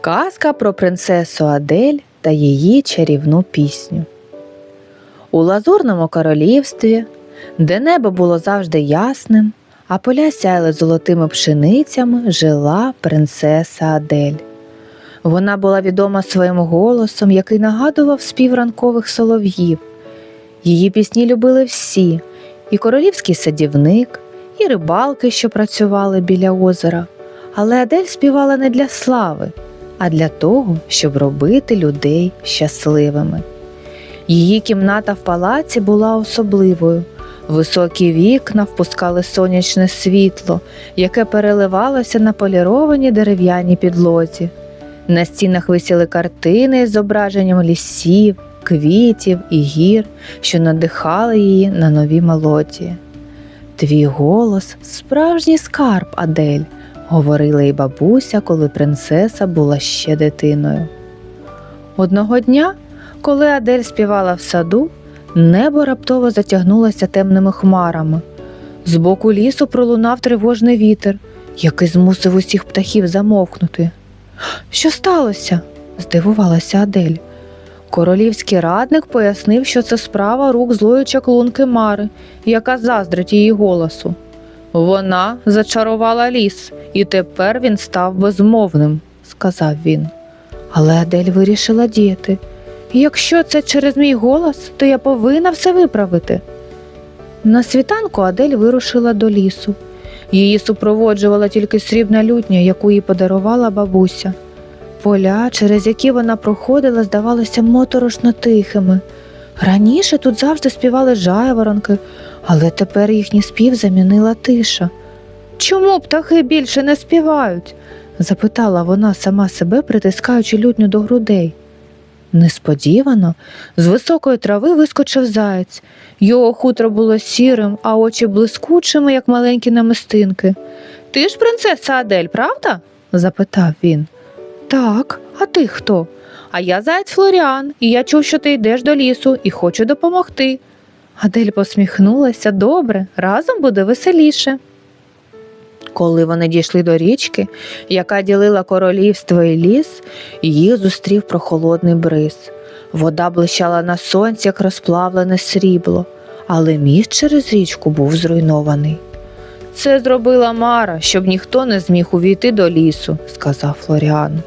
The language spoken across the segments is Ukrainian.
Казка про принцесу Адель та її чарівну пісню. У лазурному королівстві, де небо було завжди ясним, а поля сяяли золотими пшеницями, жила принцеса Адель. Вона була відома своїм голосом, який нагадував спів ранкових солов'їв. Її пісні любили всі, і королівський садівник, і рибалки, що працювали біля озера. Але Адель співала не для слави, а для того, щоб робити людей щасливими. Її кімната в палаці була особливою. Високі вікна впускали сонячне світло, яке переливалося на полірованій дерев'яній підлозі. На стінах висіли картини з зображенням лісів, квітів і гір, що надихали її на нові мелодії. Твій голос справжній скарб, Адель, говорила й бабуся, коли принцеса була ще дитиною. Одного дня, коли Адель співала в саду, небо раптово затягнулося темними хмарами. З боку лісу пролунав тривожний вітер, який змусив усіх птахів замовкнути. Що сталося? здивувалася Адель. Королівський радник пояснив, що це справа рук злої чаклунки Мари, яка заздрить її голосу. Вона зачарувала ліс, і тепер він став безмовним, сказав він. Але Адель вирішила діяти. Якщо це через мій голос, то я повинна все виправити. На світанку Адель вирушила до лісу. Її супроводжувала тільки срібна лютня, яку їй подарувала бабуся. Поля, через які вона проходила, здавалися моторошно тихими. Раніше тут завжди співали жайворонки, але тепер їхній спів замінила тиша. Чому птахи більше не співають? запитала вона сама себе, притискаючи лютню до грудей. Несподівано з високої трави вискочив заєць. Його хутро було сірим, а очі блискучими, як маленькі намистинки. Ти ж принцеса Адель, правда? запитав він. Так, а ти хто? А я заєць Флоріан, і я чув, що ти йдеш до лісу і хочу допомогти. Адель посміхнулася добре, разом буде веселіше. Коли вони дійшли до річки, яка ділила королівство і ліс, їх зустрів прохолодний бриз. Вода блищала на сонці, як розплавлене срібло, але міст через річку був зруйнований. Це зробила Мара, щоб ніхто не зміг увійти до лісу, сказав Флоріан.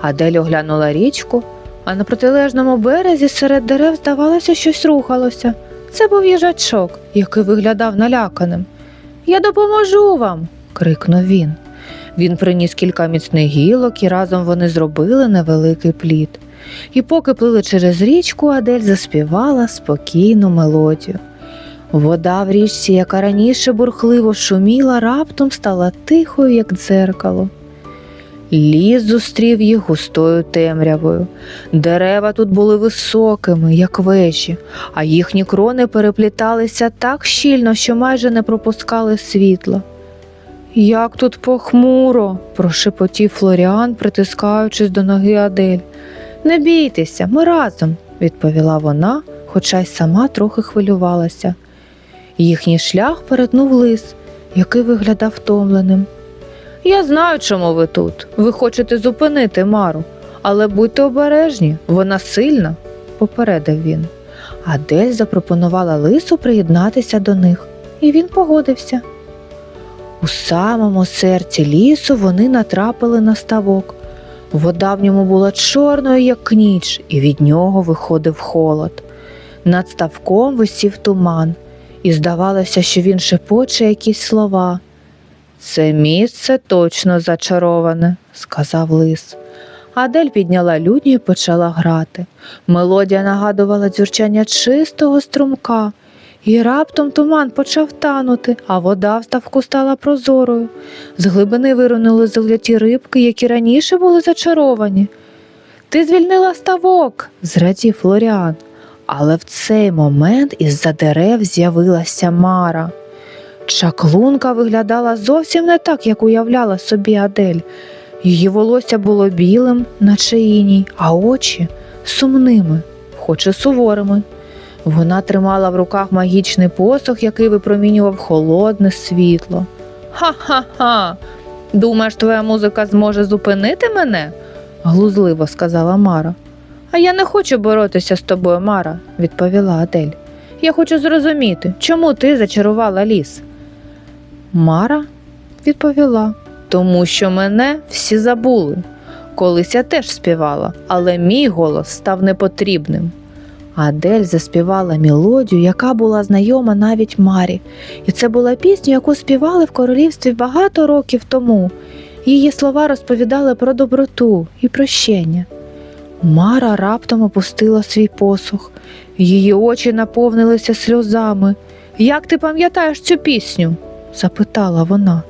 Адель оглянула річку, а на протилежному березі серед дерев, здавалося, щось рухалося. Це був їжачок, який виглядав наляканим. Я допоможу вам. крикнув він. Він приніс кілька міцних гілок, і разом вони зробили невеликий плід. І поки плили через річку, Адель заспівала спокійну мелодію. Вода в річці, яка раніше бурхливо шуміла, раптом стала тихою, як дзеркало. Ліс зустрів їх густою темрявою. Дерева тут були високими, як вежі, а їхні крони перепліталися так щільно, що майже не пропускали світла. Як тут похмуро, прошепотів Флоріан, притискаючись до ноги Адель. Не бійтеся, ми разом, відповіла вона, хоча й сама трохи хвилювалася. Їхній шлях перетнув лис, який виглядав втомленим. Я знаю, чому ви тут. Ви хочете зупинити Мару, але будьте обережні, вона сильна, попередив він. Адель запропонувала лису приєднатися до них, і він погодився. У самому серці лісу вони натрапили на ставок. Вода в ньому була чорною, як ніч, і від нього виходив холод. Над ставком висів туман, і здавалося, що він шепоче якісь слова. Це місце точно зачароване, сказав лис. Адель підняла людню і почала грати. Мелодія нагадувала дзюрчання чистого струмка, і раптом туман почав танути, а вода в ставку стала прозорою. З глибини виринули золоті рибки, які раніше були зачаровані. Ти звільнила ставок, зрадів Флоріан. Але в цей момент із-за дерев з'явилася Мара. Чаклунка виглядала зовсім не так, як уявляла собі Адель. Її волосся було білим, наче іній, а очі сумними, хоч і суворими. Вона тримала в руках магічний посох, який випромінював холодне світло. Ха-ха-ха. Думаєш, твоя музика зможе зупинити мене? глузливо сказала Мара. А я не хочу боротися з тобою, Мара, відповіла Адель. Я хочу зрозуміти, чому ти зачарувала ліс. Мара відповіла, тому що мене всі забули. Колись я теж співала, але мій голос став непотрібним. Адель заспівала мелодію, яка була знайома навіть Марі, і це була пісня, яку співали в королівстві багато років тому. Її слова розповідали про доброту і прощення. Мара раптом опустила свій посух, її очі наповнилися сльозами. Як ти пам'ятаєш цю пісню? Запитала вона.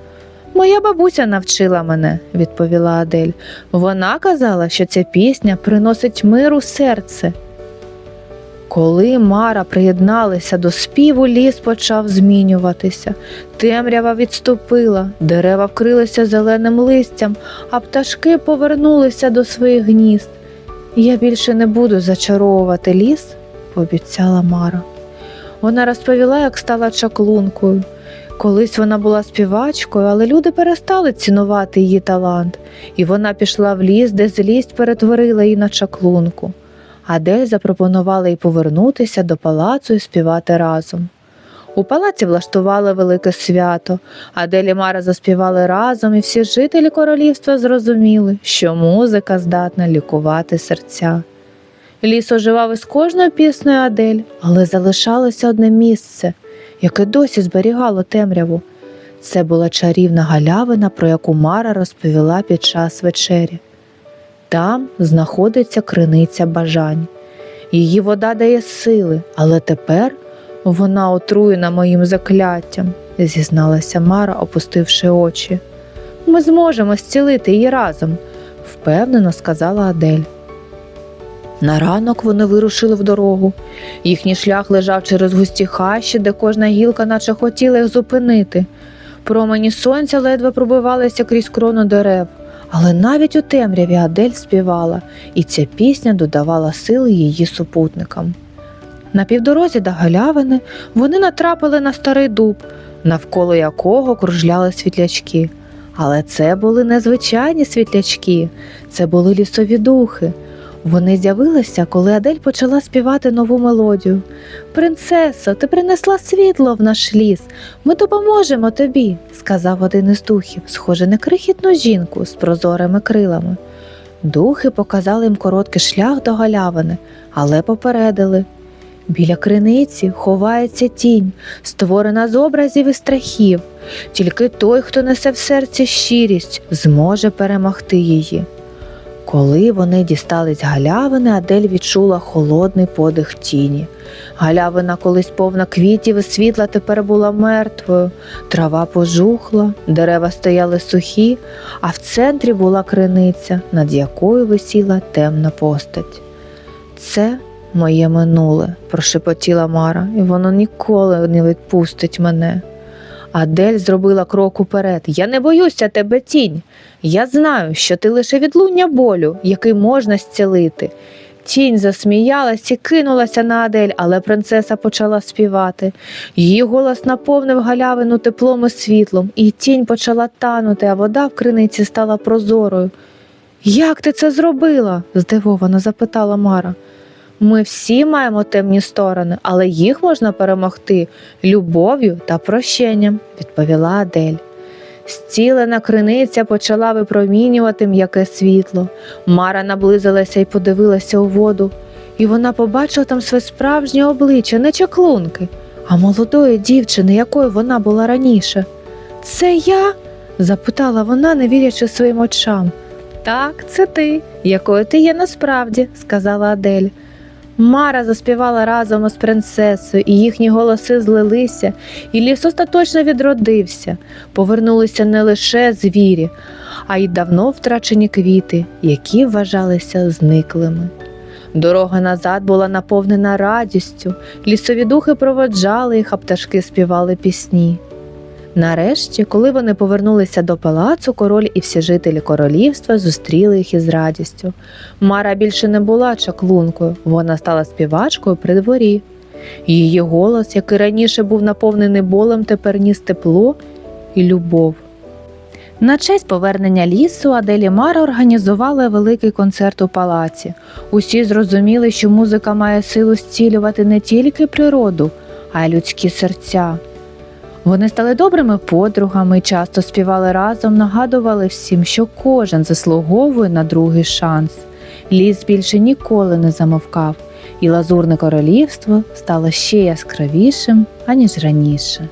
Моя бабуся навчила мене, відповіла Адель. Вона казала, що ця пісня приносить мир у серце. Коли Мара приєдналася до співу, ліс почав змінюватися. Темрява відступила, дерева вкрилися зеленим листям, а пташки повернулися до своїх гнізд. Я більше не буду зачаровувати ліс, пообіцяла Мара. Вона розповіла, як стала чаклункою. Колись вона була співачкою, але люди перестали цінувати її талант, і вона пішла в ліс, де злість перетворила її на чаклунку. Адель запропонувала їй повернутися до палацу і співати разом. У палаці влаштували велике свято. Адель і Мара заспівали разом, і всі жителі королівства зрозуміли, що музика здатна лікувати серця. Ліс оживав із кожною піснею Адель, але залишалося одне місце, яке досі зберігало темряву. Це була чарівна галявина, про яку Мара розповіла під час вечері. Там знаходиться криниця бажань. Її вода дає сили, але тепер вона отруєна моїм закляттям, зізналася Мара, опустивши очі. Ми зможемо зцілити її разом, впевнено сказала Адель. На ранок вони вирушили в дорогу. Їхній шлях лежав через густі хащі, де кожна гілка наче хотіла їх зупинити. Промені сонця ледве пробивалися крізь крону дерев. Але навіть у темряві Адель співала, і ця пісня додавала сили її супутникам. На півдорозі до галявини вони натрапили на старий дуб, навколо якого кружляли світлячки. Але це були незвичайні світлячки, це були лісові духи. Вони з'явилися, коли Адель почала співати нову мелодію. Принцесо, ти принесла світло в наш ліс. Ми допоможемо тобі, сказав один із духів, схожий на крихітну жінку з прозорими крилами. Духи показали їм короткий шлях до галявини, але попередили. Біля криниці ховається тінь, створена з образів і страхів. Тільки той, хто несе в серці щирість, зможе перемогти її. Коли вони дістались галявини, Адель відчула холодний подих тіні. Галявина, колись повна квітів і світла, тепер була мертвою. Трава пожухла, дерева стояли сухі, а в центрі була криниця, над якою висіла темна постать. Це моє минуле, прошепотіла Мара, і воно ніколи не відпустить мене. Адель зробила крок уперед. Я не боюся тебе, тінь. Я знаю, що ти лише відлуння болю, який можна зцілити. Тінь засміялась і кинулася на Адель, але принцеса почала співати. Її голос наповнив галявину теплом і світлом, і тінь почала танути, а вода в криниці стала прозорою. Як ти це зробила? здивовано запитала Мара. Ми всі маємо темні сторони, але їх можна перемогти любов'ю та прощенням, відповіла Адель. Зцілена криниця почала випромінювати м'яке світло. Мара наблизилася і подивилася у воду, і вона побачила там своє справжнє обличчя, не чаклунки, а молодої дівчини, якою вона була раніше. Це я? запитала вона, не вірячи своїм очам. Так, це ти, якою ти є насправді, сказала Адель. Мара заспівала разом із принцесою, і їхні голоси злилися, і ліс остаточно відродився. Повернулися не лише звірі, а й давно втрачені квіти, які вважалися зниклими. Дорога назад була наповнена радістю, лісові духи проводжали їх, а пташки співали пісні. Нарешті, коли вони повернулися до палацу, король і всі жителі королівства зустріли їх із радістю. Мара більше не була чаклункою, вона стала співачкою при дворі. Її голос, який раніше був наповнений болем, тепер ніс тепло і любов. На честь повернення лісу Аделі Мара організували великий концерт у палаці. Усі зрозуміли, що музика має силу зцілювати не тільки природу, а й людські серця. Вони стали добрими подругами, часто співали разом, нагадували всім, що кожен заслуговує на другий шанс. Ліс більше ніколи не замовкав, і лазурне королівство стало ще яскравішим, аніж раніше.